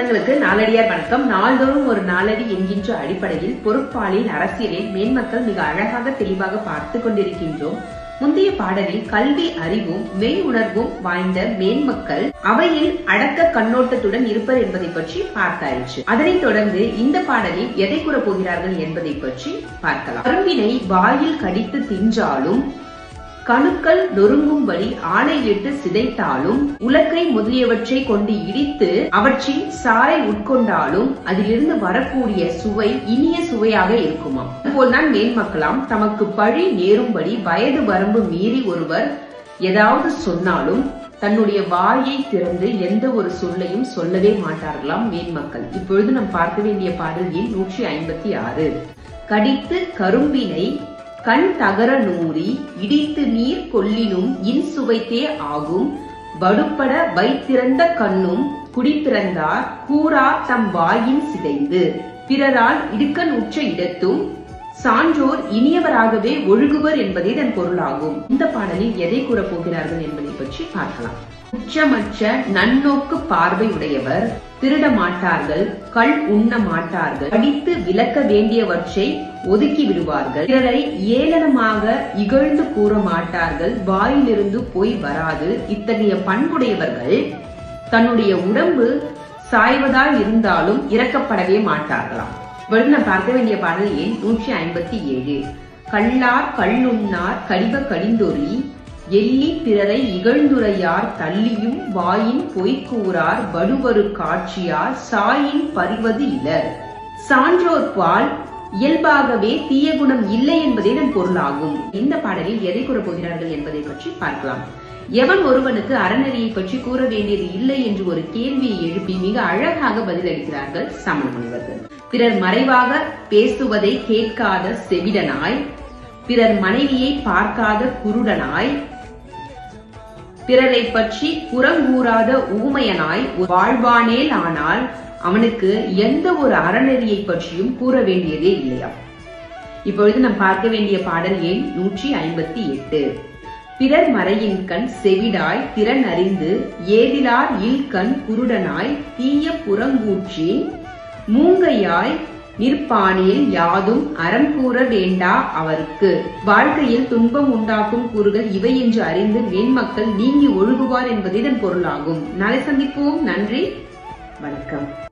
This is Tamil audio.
சொந்தங்களுக்கு நாளடியார் வணக்கம். நாள்தோறும் ஒரு நாளடி என்கின்ற அடிப்படையில் பொறுப்பாளில் அரசியலில் மேன்மக்கள் மிக அழகாக தெளிவாக பார்த்து கொண்டிருக்கின்றோம். முந்தைய பாடலில் கல்வி அறிவும் மெய் உணர்வும் வாய்ந்த மேன்மக்கள் அவையில் அடக்க கண்ணோட்டத்துடன் இருப்பர் என்பதை பற்றி பார்த்தாயிற்று. அதனைத் தொடர்ந்து இந்த பாடலில் எதை கூறப் போகிறார்கள் என்பதை பற்றி பார்க்கலாம். கரும்பினை வாயில் கடித்து தின்றாலும் கணுக்கள் நொறுங்கும்படி ஆணையிட்டு சிதைத்தாலும் உலக்கை முதலியவற்றை கொண்டு இடித்து அவற்றின் சாறை உட்கொண்டாலும் அதிலிருந்து வரக்கூடிய சுவை இனிய சுவையாக இருக்குமாம். அதுபோல்தான் மேன்மக்களாம் தமக்கு பழி நேரும்படி வயது வரம்பு மீறி ஒருவர் ஏதாவது சொன்னாலும் தன்னுடைய வாயை திறந்து எந்த ஒரு சொல்லையும் சொல்லவே மாட்டார்களாம் மேன்மக்கள் இப்பொழுது நாம் பார்க்க வேண்டிய பாடல் எண் நூற்றி ஐம்பத்தி ஆறு. கடித்து கரும்பினை கண் தகர நூறி இடித்து நீர் கொல்லினும் இன் சுவைத்தே ஆகும். வடுப்பட வைத்திறந்த கண்ணும் குடிப்பிறந்தார் கூறா தம் வாயின் சிதைந்து. பிறரால் இடுக்கண் உற்ற இடத்தும் சான்றோர் இனியவராகவே ஒழுகுவர் என்பதே இதன் பொருளாகும். இந்த பாடலில் எதை கூறப் போகிறார்கள் என்பதை பற்றி பார்க்கலாம். உச்சமற்ற நன்னோக்கு பார்வை உடையவர் திருட மாட்டார்கள் கள் உண்ண மாட்டார்கள் படித்து விளக்க வேண்டியவற்றை ஒதுக்கி விடுவார்கள். பிறரை ஏளனமாக இகழ்ந்து கூற மாட்டார்கள் வாயிலிருந்து போய் வராது. இத்தகைய பண்புடையவர்கள் தன்னுடைய உடம்பு சாய்வதால் இருந்தாலும் இறக்கப்படவே மாட்டார்களாம். இப்பொழுது நான் பார்க்க வேண்டிய பாடல் எண் நூற்றி ஐம்பத்தி ஏழு. கல்லார் கல்லுண்ணார் கடிவ கடிந்தொறி எள்ளி பிறரை இகழ்ந்துரையார் தள்ளியும் வாயின் பொய்க்கூறார் வடுவரு காட்சியார் சாயின் பறிவது இலர். சான்றோர்பால் இயல்பாகவே தீய குணம் இல்லை என்பதே நம் பொருளாகும். இந்த பாடலில் எதை கூறப் போகிறார்கள் என்பதை பற்றி பார்க்கலாம். எவன் ஒருவனுக்கு அறநெறியை பற்றி கூற வேண்டியது இல்லை என்று ஒரு கேள்வியை எழுப்பி மிக அழகாக பதிலளிக்கிறார்கள் சமண முனிவர்கள் பிறர் மறைவாக பேசுவதை கேட்காத செவிடனாய் பிறர் மனைவியை பார்க்காத குருடனாய் பிறரை பற்றி புறங்கூறாத ஊமையனாய் வாழ்வானேல் ஆனால் அவனுக்கு எந்த ஒரு அறநெறியை பற்றியும் கூற வேண்டியதே இல்லையா? இப்பொழுது நாம் பார்க்க வேண்டிய பாடல் எண் நூற்றி ஐம்பத்தி எட்டு. பிறர் மறையின் கண் செவிடாய் திறன் அறிந்து ஏதிலார் இல்கண் குருடனாய் தீய புறங்கூற்றின் மூங்கையாய் நிற்பாணியில் யாதும் அறம் கூற வேண்டா அவருக்கு. வாழ்க்கையில் துன்பம் உண்டாக்கும் கூறுகள் இவை என்று அறிந்து மேன்மக்கள் நீங்கி ஒழுகுவார் என்பது இதன் பொருளாகும். நாளை சந்திப்போம். நன்றி. வணக்கம்.